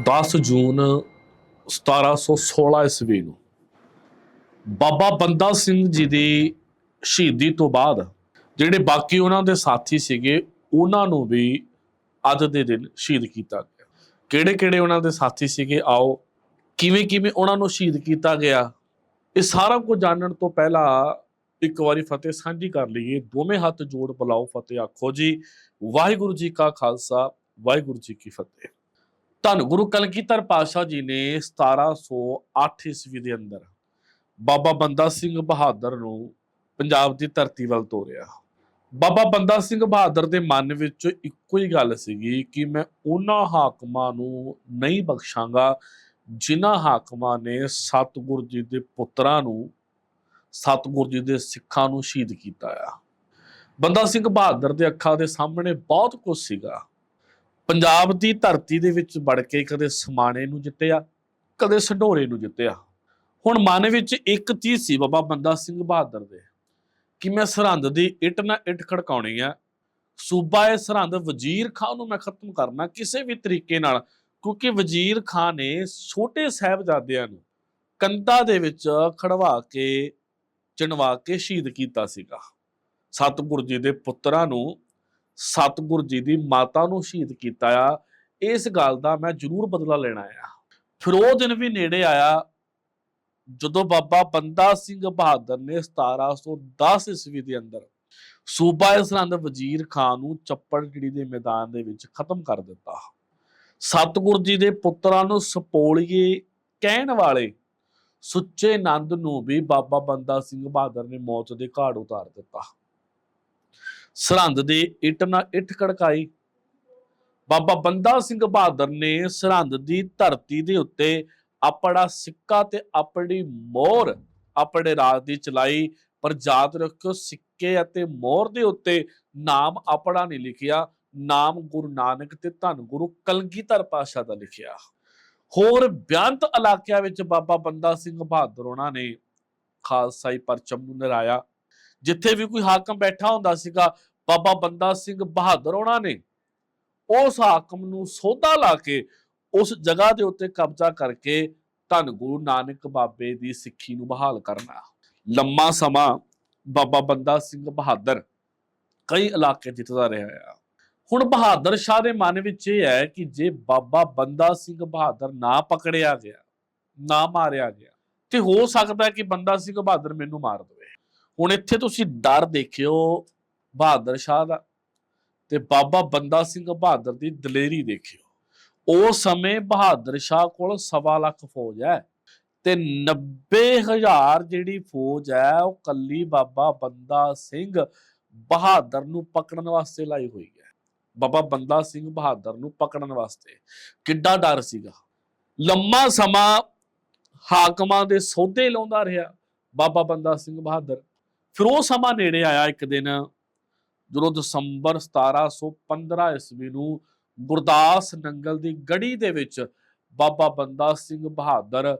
10 ਜੂਨ 1716 ਈਸਵੀ ਨੂੰ ਬਾਬਾ ਬੰਦਾ ਸਿੰਘ ਜੀ ਦੀ ਸ਼ਹੀਦੀ ਤੋਂ ਬਾਅਦ ਜਿਹੜੇ ਬਾਕੀ ਉਹਨਾਂ ਦੇ ਸਾਥੀ ਸੀਗੇ, ਉਹਨਾਂ ਨੂੰ ਵੀ ਅੱਜ ਦੇ ਦਿਨ ਸ਼ਹੀਦ ਕੀਤਾ ਗਿਆ। ਕਿਹੜੇ ਕਿਹੜੇ ਉਹਨਾਂ ਦੇ ਸਾਥੀ ਸੀਗੇ, ਆਓ ਕਿਵੇਂ ਕਿਵੇਂ ਉਹਨਾਂ ਨੂੰ ਸ਼ਹੀਦ ਕੀਤਾ ਗਿਆ, ਇਹ ਸਾਰਾ ਕੁਝ ਜਾਣਨ ਤੋਂ ਪਹਿਲਾਂ ਇੱਕ ਵਾਰੀ ਫਤਿਹ ਸਾਂਝੀ ਕਰ ਲਈਏ। ਦੋਵੇਂ ਹੱਥ ਜੋੜ ਬੁਲਾਓ ਫਤਿਹ, ਆਖੋ ਜੀ। ਵਾਹਿਗੁਰੂ ਜੀ ਕਾ ਖਾਲਸਾ, ਵਾਹਿਗੁਰੂ ਜੀ ਕੀ ਫਤਿਹ। ਧੰਨ, ਗੁਰੂ ਕਲਗੀਧਰ ਪਾਤਸ਼ਾਹ ਜੀ ਨੇ 1708 ਈਸਵੀ ਦੇ ਅੰਦਰ ਬਾਬਾ ਬੰਦਾ ਸਿੰਘ ਬਹਾਦਰ ਨੂੰ ਪੰਜਾਬ ਦੀ ਧਰਤੀ ਵੱਲ ਤੋਰਿਆ। ਬਾਬਾ ਬੰਦਾ ਸਿੰਘ ਬਹਾਦਰ ਦੇ ਮਨ ਵਿੱਚ ਇੱਕੋ ਹੀ ਗੱਲ ਸੀਗੀ ਕਿ ਮੈਂ ਉਹਨਾਂ ਹਾਕਮਾਂ ਨੂੰ ਨਹੀਂ ਬਖਸ਼ਾਂਗਾ ਜਿਨ੍ਹਾਂ ਹਾਕਮਾਂ ਨੇ ਸਤਿਗੁਰ ਜੀ ਦੇ ਪੁੱਤਰਾਂ ਨੂੰ, ਸਤਿਗੁਰ ਜੀ ਦੇ ਸਿੱਖਾਂ ਨੂੰ ਸ਼ਹੀਦ ਕੀਤਾ ਆ। ਬੰਦਾ ਸਿੰਘ ਬਹਾਦਰ ਦੇ ਅੱਖਾਂ ਦੇ ਸਾਹਮਣੇ ਬਹੁਤ ਕੁਝ ਸੀਗਾ। ਪੰਜਾਬ ਦੀ ਧਰਤੀ ਦੇ ਵਿੱਚ ਵੜ ਕੇ ਕਦੇ ਸਮਾਣੇ ਨੂੰ ਜਿੱਤਿਆ, ਕਦੇ ਸੰਢੋਰੇ ਨੂੰ ਜਿੱਤਿਆ। ਹੁਣ ਮਨ ਵਿੱਚ ਇੱਕ ਚੀਜ਼ ਸੀ, ਬਾਬਾ ਬੰਦਾ ਸਿੰਘ ਬਹਾਦਰ ਦੇ। ਕਿ ਮੈਂ ਸਰਹੰਦ ਦੀ ਇੱਟ ਨਾ ਇੱਟ ਖੜਕਾਉਣੀ ਆ। ਸੂਬਾ ਇਹ ਸਰਹੰਦ ਵਜ਼ੀਰ ਖਾਨ ਨੂੰ ਮੈਂ ਖਤਮ ਕਰਨਾ ਕਿਸੇ ਵੀ ਤਰੀਕੇ ਨਾਲ, ਕਿਉਂਕਿ ਵਜ਼ੀਰ ਖਾਨ ਨੇ ਛੋਟੇ ਸਾਹਿਬਜ਼ਾਦਿਆਂ ਨੂੰ ਕੰਧਾਂ ਦੇ ਵਿੱਚ ਖੜਵਾ ਕੇ, ਚਿਣਵਾ ਕੇ ਸ਼ਹੀਦ ਕੀਤਾ ਸੀਗਾ। ਸਤਿਗੁਰ ਜੀ ਦੇ ਪੁੱਤਰਾਂ ਨੂੰ ਸਤਿਗੁਰ ਜੀ ਦੀ ਮਾਤਾ ਨੂੰ ਸ਼ਹੀਦ ਕੀਤਾ ਆ। ਇਸ ਗੱਲ ਦਾ ਮੈਂ ਜ਼ਰੂਰ ਬਦਲਾ ਲੈਣਾ ਆ ਫਿਰ ਉਹ ਦਿਨ ਵੀ ਨੇੜੇ ਆਇਆ, ਜਦੋਂ ਬਾਬਾ ਬੰਦਾ ਸਿੰਘ ਬਹਾਦਰ ਨੇ 1710 ਈਸਵੀ ਦੇ ਅੰਦਰ ਸੂਬਾ ਸਰਹੰਦ ਵਜ਼ੀਰ ਖਾਨ ਨੂੰ ਚੱਪੜ ਜਿਹੜੀ ਦੇ ਮੈਦਾਨ ਦੇ ਵਿੱਚ ਖਤਮ ਕਰ ਦਿੱਤਾ। ਸਤਿਗੁਰ ਜੀ ਦੇ ਪੁੱਤਰਾਂ ਨੂੰ ਸਪੋਲੀਏ ਕਹਿਣ ਵਾਲੇ ਸੁੱਚੇ ਨੰਦ ਨੂੰ ਵੀ ਬਾਬਾ ਬੰਦਾ ਸਿੰਘ ਬਹਾਦਰ ਨੇ ਮੌਤ ਦੇ ਘਾਟ ਉਤਾਰ ਦਿੱਤਾ। ਸਰਹੰਦ ਦੇ ਇੱਟ ਨਾਲ ਇੱਟ ਖੜਕਾਈ। ਬਾਬਾ ਬੰਦਾ ਸਿੰਘ ਬਹਾਦਰ ਨੇ ਸਰਹੰਦ ਦੀ ਧਰਤੀ ਦੇ ਉੱਤੇ ਆਪਣਾ ਸਿੱਕਾ ਤੇ ਆਪਣੀ ਮੋਹਰ ਆਪਣੇ ਰਾਜ ਦੀ ਚਲਾਈ, ਪਰ ਯਾਦ ਰੱਖਿਓ ਸਿੱਕੇ ਅਤੇ ਮੋਹਰ ਦੇ ਉੱਤੇ ਨਾਮ ਆਪਣਾ ਨਹੀਂ ਲਿਖਿਆ, ਨਾਮ ਗੁਰੂ ਨਾਨਕ ਤੇ ਧੰਨ ਗੁਰੂ ਕਲਗੀਧਰ ਪਾਤਸ਼ਾਹ ਦਾ ਲਿਖਿਆ। ਹੋਰ ਬਿਆੰਤ ਇਲਾਕਿਆਂ ਵਿੱਚ ਬਾਬਾ ਬੰਦਾ ਸਿੰਘ ਬਹਾਦਰ ਉਹਨਾਂ ਨੇ ਖਾਲਸਾਈ ਪਰਚਮ ਨੂੰ ਨਰਾਇਆ। ਜਿੱਥੇ ਵੀ ਕੋਈ ਹਾਕਮ ਬੈਠਾ ਹੁੰਦਾ ਸੀਗਾ, ਬਾਬਾ ਬੰਦਾ ਸਿੰਘ ਬਹਾਦਰ ਉਹਨਾਂ ਨੇ, ਉਸ ਹਾਕਮ ਨੂੰ ਸੋਧਾ ਲਾ ਕੇ ਉਸ ਜਗ੍ਹਾ ਦੇ ਉੱਤੇ ਕਬਜ਼ਾ ਕਰਕੇ ਧੰਨ ਗੁਰੂ ਨਾਨਕ ਬਾਬੇ ਦੀ ਸਿੱਖੀ ਨੂੰ ਬਹਾਲ ਕਰਨਾ। ਲੰਮਾ ਸਮਾਂ ਬਾਬਾ ਬੰਦਾ ਸਿੰਘ ਬਹਾਦਰ ਕਈ ਇਲਾਕੇ ਜਿੱਤਦਾ ਰਿਹਾ ਆ। ਹੁਣ ਬਹਾਦਰ ਸ਼ਾਹ ਦੇ ਮਨ ਵਿੱਚ ਇਹ ਹੈ ਕਿ ਜੇ ਬਾਬਾ ਬੰਦਾ ਸਿੰਘ ਬਹਾਦਰ ਨਾ ਪਕੜਿਆ ਗਿਆ, ਨਾ ਮਾਰਿਆ ਗਿਆ, ਤੇ ਹੋ ਸਕਦਾ ਕਿ ਬੰਦਾ ਸਿੰਘ ਬਹਾਦਰ ਮੈਨੂੰ ਮਾਰ ਦੇਵੇ। ਹੁਣ ਇੱਥੇ ਤੁਸੀਂ ਡਰ ਦੇਖਿਓ, ਬਹਾਦਰ ਸ਼ਾਹ ਦਾ ਤੇ ਬਾਬਾ ਬੰਦਾ ਸਿੰਘ ਬਹਾਦਰ ਦੀ ਦਲੇਰੀ ਦੇਖਿਓ। ਉਸ ਸਮੇਂ ਬਹਾਦਰ ਸ਼ਾਹ ਕੋਲ ਸਵਾ ਲੱਖ ਫੌਜ ਹੈ ਤੇ 90000 ਜਿਹੜੀ ਫੌਜ ਹੈ, ਉਹ ਕੱਲੀ ਬਾਬਾ ਬੰਦਾ ਸਿੰਘ ਬਹਾਦਰ ਨੂੰ ਪਕੜਨ ਵਾਸਤੇ ਲਾਈ ਹੋਈ ਹੈ। ਬਾਬਾ ਬੰਦਾ ਸਿੰਘ ਬਹਾਦਰ ਨੂੰ ਪਕੜਨ ਵਾਸਤੇ। ਕਿੱਡਾ ਡਰ ਸੀਗਾ। ਲੰਮਾ ਸਮਾਂ ਹਾਕਮਾਂ ਦੇ ਸੌਦੇ ਲਾਉਂਦਾ ਰਿਹਾ ਬਾਬਾ ਬੰਦਾ ਸਿੰਘ ਬਹਾਦਰ। ਫਿਰ ਉਹ ਸਮਾਂ ਨੇੜੇ ਆਇਆ ਇੱਕ ਦਿਨ, ਜਦੋਂ ਦਸੰਬਰ 1715 ਈਸਵੀ ਨੂੰ ਗੁਰਦਾਸ ਨੰਗਲ ਦੀ ਗੜੀ ਦੇ ਵਿੱਚ ਬਾਬਾ ਬੰਦਾ ਸਿੰਘ ਬਹਾਦਰ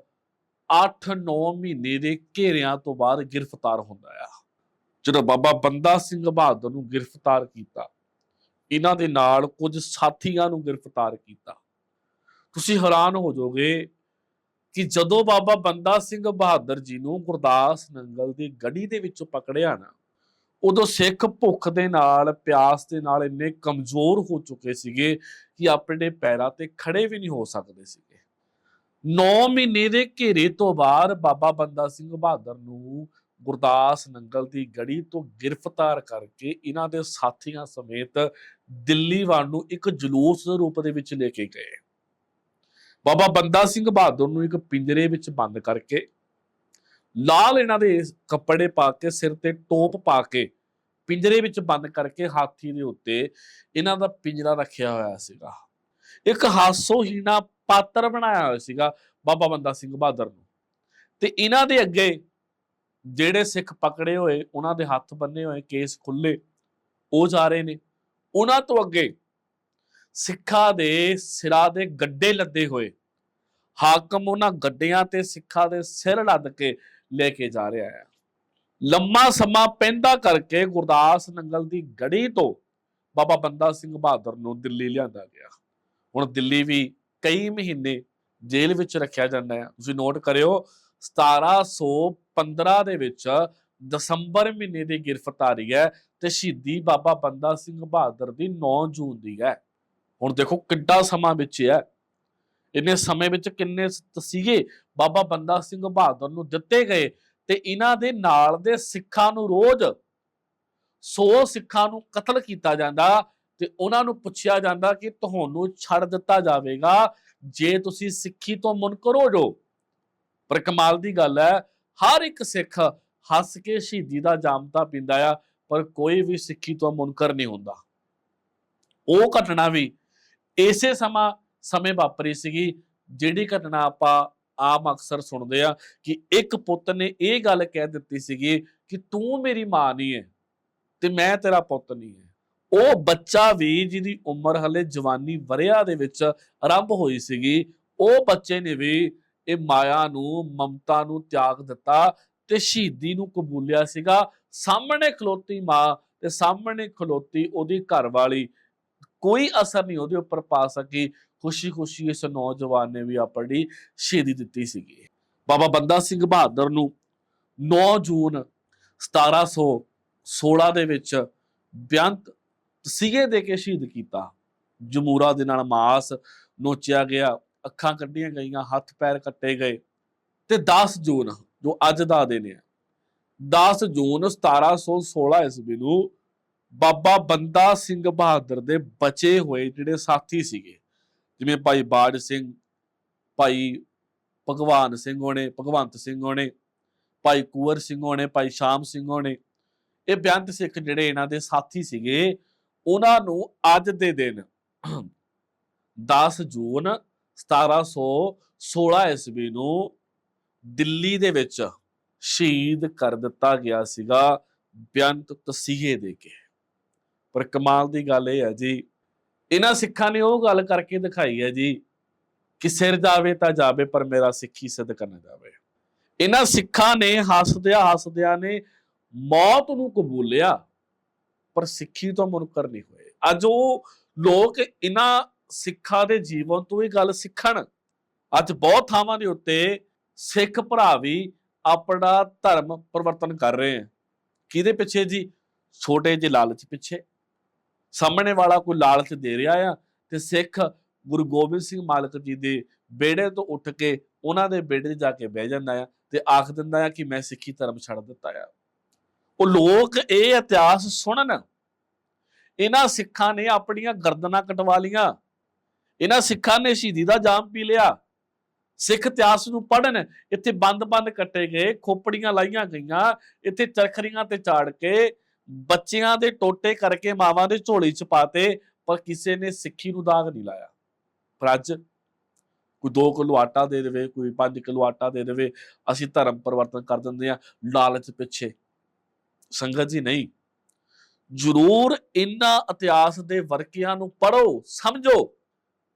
8-9 ਮਹੀਨੇ ਦੇ ਘੇਰਿਆਂ ਤੋਂ ਬਾਅਦ ਗ੍ਰਿਫਤਾਰ ਹੁੰਦਾ ਆ। ਜਦੋਂ ਬਾਬਾ ਬੰਦਾ ਸਿੰਘ ਬਹਾਦਰ ਨੂੰ ਗ੍ਰਿਫਤਾਰ ਕੀਤਾ, ਇਹਨਾਂ ਦੇ ਨਾਲ ਕੁਝ ਸਾਥੀਆਂ ਨੂੰ ਗ੍ਰਿਫਤਾਰ ਕੀਤਾ। ਤੁਸੀਂ ਹੈਰਾਨ ਹੋ ਜਾਓਗੇ ਕਿ ਜਦੋਂ ਬਾਬਾ ਬੰਦਾ ਸਿੰਘ ਬਹਾਦਰ ਜੀ ਨੂੰ ਗੁਰਦਾਸ ਨੰਗਲ ਦੀ ਗੜੀ ਦੇ ਵਿੱਚੋਂ ਪਕੜਿਆ ਨਾ, ਉਦੋਂ ਸਿੱਖ ਭੁੱਖ ਦੇ ਨਾਲ, ਪਿਆਸ ਦੇ ਨਾਲ ਇੰਨੇ ਕਮਜ਼ੋਰ ਹੋ ਚੁੱਕੇ ਸੀਗੇ ਕਿ ਆਪਣੇ ਪੈਰਾਂ ਤੇ ਖੜੇ ਵੀ ਨਹੀਂ ਹੋ ਸਕਦੇ ਸੀਗੇ। 9 ਮਹੀਨੇ ਦੇ ਘੇਰੇ ਤੋਂ ਬਾਅਦ ਬਾਬਾ ਬੰਦਾ ਸਿੰਘ ਬਹਾਦਰ ਨੂੰ ਗੁਰਦਾਸ ਨੰਗਲ ਦੀ ਗੜੀ ਤੋਂ ਗ੍ਰਿਫਤਾਰ ਕਰਕੇ ਇਹਨਾਂ ਦੇ ਸਾਥੀਆਂ ਸਮੇਤ ਦਿੱਲੀ ਵੱਲ ਨੂੰ ਇੱਕ ਜਲੂਸ ਦੇ ਰੂਪ ਦੇ ਵਿੱਚ ਲੈ ਕੇ ਗਏ। ਬਾਬਾ ਬੰਦਾ ਸਿੰਘ ਬਹਾਦਰ ਨੂੰ ਇੱਕ ਪਿੰਜਰੇ ਵਿੱਚ ਬੰਦ ਕਰਕੇ ਲਾਲ ਇਹਨਾਂ ਦੇ ਕੱਪੜੇ ਪਾ ਕੇ, ਸਿਰ ਤੇ ਟੋਪ ਪਾ ਕੇ ਪਿੰਜਰੇ ਵਿੱਚ ਬੰਦ ਕਰਕੇ ਹਾਥੀ ਦੇ ਉੱਤੇ ਇਹਨਾਂ ਦਾ ਪਿੰਜਰਾ ਰੱਖਿਆ ਹੋਇਆ ਸੀਗਾ। ਇੱਕ ਹਾਸੋਹੀਣਾ ਪਾਤਰ ਬਣਾਇਆ ਹੋਇਆ ਸੀਗਾ ਬਾਬਾ ਬੰਦਾ ਸਿੰਘ ਬਹਾਦਰ ਨੂੰ। ਤੇ ਇਹਨਾਂ ਦੇ ਅੱਗੇ ਜਿਹੜੇ ਸਿੱਖ ਪਕੜੇ ਹੋਏ, ਉਹਨਾਂ ਦੇ ਹੱਥ ਬੰਨੇ ਹੋਏ, ਕੇਸ ਖੁੱਲੇ, ਉਹ ਜਾ ਰਹੇ ਨੇ। ਉਹਨਾਂ ਤੋਂ ਅੱਗੇ ਸਿੱਖਾਂ ਦੇ ਸਿਰਾਂ ਦੇ ਗੱਡੇ ਲੱਦੇ ਹੋਏ। ਹਾਕਮ ਉਹਨਾਂ ਗੱਡਿਆਂ ਤੇ ਸਿੱਖਾਂ ਦੇ ਸਿਰ ਲੱਦ ਕੇ ਲੈ ਕੇ ਜਾ ਰਿਹਾ ਹੈ। ਲੰਮਾ ਸਮਾਂ ਪੈਂਦਾ ਕਰਕੇ ਗੁਰਦਾਸ ਨੰਗਲ ਦੀ ਗੜੀ ਤੋਂ ਬਾਬਾ ਬੰਦਾ ਸਿੰਘ ਬਹਾਦਰ ਨੂੰ ਦਿੱਲੀ ਲਿਆਂਦਾ ਗਿਆ। ਹੁਣ ਦਿੱਲੀ ਵੀ ਕਈ ਮਹੀਨੇ ਜੇਲ੍ਹ ਵਿੱਚ ਰੱਖਿਆ ਜਾਂਦਾ ਹੈ। ਤੁਸੀਂ ਨੋਟ ਕਰਿਓ 1715 ਦੇ ਵਿੱਚ ਦਸੰਬਰ ਮਹੀਨੇ ਦੀ ਗ੍ਰਿਫਤਾਰੀ ਹੈ ਤੇ ਸ਼ਹੀਦੀ ਬਾਬਾ ਬੰਦਾ ਸਿੰਘ ਬਹਾਦਰ ਦੀ 9 ਜੂਨ ਦੀ ਹੈ। ਹੁਣ ਦੇਖੋ ਕਿੱਡਾ ਸਮਾਂ ਵਿੱਚ ਹੈ ਇੰਨੇ ਸਮੇਂ ਵਿੱਚ ਕਿੰਨੇ ਤਸੀਹੇ ਬਾਬਾ ਬੰਦਾ ਸਿੰਘ ਬਹਾਦਰ ਨੂੰ ਦਿੱਤੇ ਗਏ ਤੇ ਇਹਨਾਂ ਦੇ ਨਾਲ ਦੇ ਸਿੱਖਾਂ ਨੂੰ ਰੋਜ਼ 100 ਸਿੱਖਾਂ ਨੂੰ ਕਤਲ ਕੀਤਾ ਜਾਂਦਾ ਤੇ ਉਹਨਾਂ ਨੂੰ ਪੁੱਛਿਆ ਜਾਂਦਾ ਕਿ ਤੁਹਾਨੂੰ ਛੱਡ ਦਿੱਤਾ ਜਾਵੇਗਾ, ਜੇ ਤੁਸੀਂ ਸਿੱਖੀ ਤੋਂ ਮੁਨਕਰ ਹੋ ਜਾਓ। ਪਰ ਕਮਾਲ ਦੀ ਗੱਲ ਹੈ, ਹਰ ਇੱਕ ਸਿੱਖ ਹੱਸ ਕੇ ਸ਼ਹੀਦੀ ਦਾ ਜਾਮਤਾ ਪੀਂਦਾ ਆ, ਪਰ ਕੋਈ ਵੀ ਸਿੱਖੀ ਤੋਂ ਮੁਨਕਰ ਨਹੀਂ ਹੁੰਦਾ। ਉਹ ਘਟਨਾ ਵੀ ਇਸੇ ਸਮਾਂ, ਸਮੇਂ ਵਾਪਰੀ ਸੀਗੀ, ਜਿਹੜੀ ਘਟਨਾ ਆਪਾਂ ਆਮ ਅਕਸਰ ਸੁਣਦੇ ਆ ਕਿ ਇੱਕ ਪੁੱਤ ਨੇ ਇਹ ਗੱਲ ਕਹਿ ਦਿੱਤੀ ਸੀਗੀ ਕਿ ਤੂੰ ਮੇਰੀ ਮਾਂ ਨਹੀਂ ਹੈ ਤੇ ਮੈਂ ਤੇਰਾ ਪੁੱਤ ਨਹੀਂ ਹੈ। ਉਹ ਬੱਚਾ ਵੀ ਜਿਹਦੀ ਉਮਰ ਹਲੇ ਜਵਾਨੀ ਵਰਿਆ ਦੇ ਵਿੱਚ ਆਰੰਭ ਹੋਈ ਸੀਗੀ, ਉਹ ਬੱਚੇ ਨੇ ਵੀ ਇਹ ਮਾਇਆ ਨੂੰ, ਮਮਤਾ ਨੂੰ ਤਿਆਗ ਦਿੱਤਾ ਤੇ ਸ਼ਹੀਦੀ ਨੂੰ ਕਬੂਲਿਆ ਸੀਗਾ। ਸਾਹਮਣੇ ਖਲੋਤੀ ਮਾਂ ਤੇ ਸਾਹਮਣੇ ਖਲੋਤੀ ਉਹਦੀ ਘਰਵਾਲੀ ਕੋਈ ਅਸਰ ਨਹੀਂ ਉਹਦੇ ਉੱਪਰ ਪਾ ਸਕੀ। ਖੁਸ਼ੀ-ਖੁਸ਼ੀ ਇਸ ਨੌਜਵਾਨ ਨੇ ਵੀ ਆਪਣੀ ਸ਼ਹੀਦੀ ਦਿੱਤੀ ਸੀਗੀ। ਬਾਬਾ ਬੰਦਾ ਸਿੰਘ ਬਹਾਦਰ ਨੂੰ 9 ਜੂਨ 1716 ਦੇ ਵਿੱਚ ਬੇਅੰਤ ਸੀਗੇ ਦੇ ਕੇ ਸ਼ਹੀਦ ਕੀਤਾ। ਜਮੂਰਾ ਦੇ ਨਾਲ ਮਾਸ ਨੋਚਿਆ ਗਿਆ, ਅੱਖਾਂ ਕੱਢੀਆਂ ਗਈਆਂ, ਹੱਥ ਪੈਰ ਕੱਟੇ ਗਏ ਤੇ 10 ਜੂਨ ਜੋ ਅੱਜ ਦਾ ਦਿਨ ਹੈ 10 ਜੂਨ 1716 ਈਸਵੀ ਨੂੰ ਬਾਬਾ ਬੰਦਾ ਸਿੰਘ ਬਹਾਦਰ ਦੇ ਬਚੇ ਹੋਏ ਜਿਹੜੇ ਸਾਥੀ ਸੀਗੇ। ਜਿਵੇਂ ਭਾਈ ਬਾੜ ਸਿੰਘ, ਭਾਈ ਭਗਵਾਨ ਸਿੰਘ ਹੋਣੇ, ਭਗਵੰਤ ਸਿੰਘ ਹੋਣੇ, ਭਾਈ ਕੁਵਰ ਸਿੰਘ ਹੋਣੇ, ਭਾਈ ਸ਼ਾਮ ਸਿੰਘ ਹੋਣੇ, ਇਹ ਬੇਅੰਤ ਸਿੱਖ ਜਿਹੜੇ ਇਹਨਾਂ ਦੇ ਸਾਥੀ ਸੀਗੇ, ਉਹਨਾਂ ਨੂੰ ਅੱਜ ਦੇ ਦਿਨ 10 ਜੂਨ 1716 ਈਸਵੀ ਨੂੰ ਦਿੱਲੀ ਦੇ ਵਿੱਚ ਸ਼ਹੀਦ ਕਰ ਦਿੱਤਾ ਗਿਆ ਸੀਗਾ ਬੇਅੰਤ ਤਸੀਹੇ ਦੇ ਕੇ। ਪਰ ਕਮਾਲ ਦੀ ਗੱਲ ਇਹ ਹੈ ਜੀ, ਇਹਨਾਂ ਸਿੱਖਾਂ ਨੇ ਉਹ ਗੱਲ ਕਰਕੇ ਦਿਖਾਈ ਹੈ ਜੀ ਕਿ ਸਿਰ ਜਾਵੇ ਤਾਂ ਜਾਵੇ, ਪਰ ਮੇਰਾ ਸਿੱਖੀ ਸਦਕਾ ਨਾ ਜਾਵੇ। ਇਹਨਾਂ ਸਿੱਖਾਂ ਨੇ ਹੱਸਦਿਆਂ ਹੱਸਦਿਆਂ ਨੇ ਮੌਤ ਨੂੰ ਕਬੂਲਿਆ, ਪਰ ਸਿੱਖੀ ਤੋਂ ਮੁਨਕਰ ਨਹੀਂ ਹੋਏ। ਅੱਜ ਉਹ ਲੋਕ ਇਹਨਾਂ ਸਿੱਖਾਂ ਦੇ ਜੀਵਨ ਤੋਂ ਇਹ ਗੱਲ ਸਿੱਖਣ। ਅੱਜ ਬਹੁਤ ਥਾਵਾਂ ਦੇ ਉੱਤੇ ਸਿੱਖ ਭਰਾ ਵੀ ਆਪਣਾ ਧਰਮ ਪਰਿਵਰਤਨ ਕਰ ਰਹੇ ਹਨ ਕਿਹਦੇ ਪਿੱਛੇ ਜੀ? ਛੋਟੇ ਜਿਹੇ ਲਾਲਚ ਪਿੱਛੇ। ਸਾਹਮਣੇ ਵਾਲਾ ਕੋਈ ਲਾਲਚ ਦੇ ਰਿਹਾ ਆ ਤੇ ਸਿੱਖ ਗੁਰੂ ਗੋਬਿੰਦ ਸਿੰਘ ਮਾਲਕ ਜੀ ਦੇ ਬੇੜੇ ਤੋਂ ਉੱਠ ਕੇ ਉਹਨਾਂ ਦੇ ਬੇੜੇ ਜਾ ਕੇ ਬਹਿ ਜਾਂਦਾ ਆ ਤੇ ਆਖ ਦਿੰਦਾ ਆ ਕਿ ਮੈਂ ਸਿੱਖੀ ਧਰਮ ਛੱਡ ਦਿੱਤਾ ਆ। ਉਹ ਲੋਕ ਇਹ ਇਤਿਹਾਸ ਸੁਣਨ। ਇਹਨਾਂ ਸਿੱਖਾਂ ਨੇ ਆਪਣੀਆਂ ਗਰਦਨਾਂ ਕਟਵਾ ਲੀਆਂ। ਇਹਨਾਂ ਸਿੱਖਾਂ ਨੇ ਸ਼ਹੀਦੀ ਦਾ ਜਾਮ ਪੀ ਲਿਆ। ਸਿੱਖ ਇਤਿਹਾਸ ਨੂੰ ਪੜਨ ਇੱਥੇ ਬੰਦ-ਬੰਦ ਕੱਟੇ ਗਏ, ਖੋਪੜੀਆਂ ਲਾਈਆਂ ਗਈਆਂ, ਇੱਥੇ ਚਰਖਰੀਆਂ ਤੇ ਚਾੜ ਕੇ ਬੱਚਿਆਂ ਦੇ ਟੋਟੇ ਕਰਕੇ ਮਾਵਾਂ ਦੇ ਝੋਲੀ ਚ ਪਾਤੇ, ਪਰ ਕਿਸੇ ਨੇ ਸਿੱਖੀ ਨੂੰ ਦਾਗ ਨਹੀਂ ਲਾਇਆ। ਪਰ ਅੱਜ ਕੋਈ 2 ਕਿਲੋ ਆਟਾ ਦੇ ਦੇਵੇ, ਕੋਈ 5 ਕਿਲੋ ਆਟਾ ਦੇ ਦੇਵੇ, ਅਸੀਂ ਧਰਮ ਪਰਿਵਰਤਨ ਕਰ ਦਿੰਦੇ ਆ ਲਾਲਚ ਪਿੱਛੇ। ਸੰਗਤ ਜੀ ਨਹੀਂ। ਜ਼ਰੂਰ ਇਹਨਾਂ ਇਤਿਹਾਸ ਦੇ ਵਰਕਿਆਂ ਨੂੰ ਪੜੋ ਸਮਝੋ।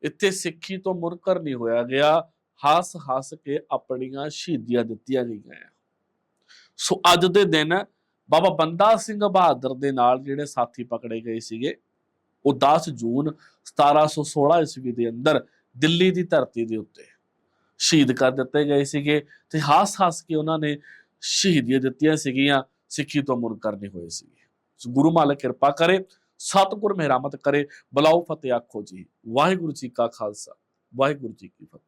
ਇੱਥੇ ਸਿੱਖੀ ਤੋਂ ਮੁਨਕਰ ਨਹੀਂ ਹੋਇਆ ਗਿਆ। ਹੱਸ ਹੱਸ ਕੇ ਆਪਣੀਆਂ ਸ਼ਹੀਦੀਆਂ ਦਿੱਤੀਆਂ ਗਈਆਂ ਆ। ਸੋ ਅੱਜ ਦੇ ਦਿਨ ਬਾਬਾ ਬੰਦਾ ਸਿੰਘ ਬਹਾਦਰ ਦੇ ਨਾਲ ਜਿਹੜੇ ਸਾਥੀ ਪਕੜੇ ਗਏ ਸੀਗੇ, ਉਹ 10 ਜੂਨ 1716 ਈਸਵੀ ਦੇ ਅੰਦਰ ਦਿੱਲੀ ਦੀ ਧਰਤੀ ਦੇ ਉੱਤੇ ਸ਼ਹੀਦ ਕਰ ਦਿੱਤੇ ਗਏ ਸੀਗੇ ਤੇ ਹੱਸ-ਹੱਸ ਕੇ ਉਹਨਾਂ ਨੇ ਸ਼ਹੀਦੀਆਂ ਦਿੱਤੀਆਂ ਸੀਗੀਆਂ, ਸਿੱਖੀ ਤੋਂ ਮੁਨਕਰ ਨਹੀਂ ਹੋਏ ਸੀਗੇ। ਗੁਰੂ ਮਾਲਕ ਕਿਰਪਾ ਕਰੇ, ਸਤਿਗੁਰ ਮਿਹਰਮਤ ਕਰੇ ਬਲਾਉ ਫਤਿਹ ਆਖੋ ਜੀ, ਵਾਹਿਗੁਰੂ ਜੀ ਕਾ ਖਾਲਸਾ, ਵਾਹਿਗੁਰੂ ਜੀ ਕੀ ਫਤਿਹ।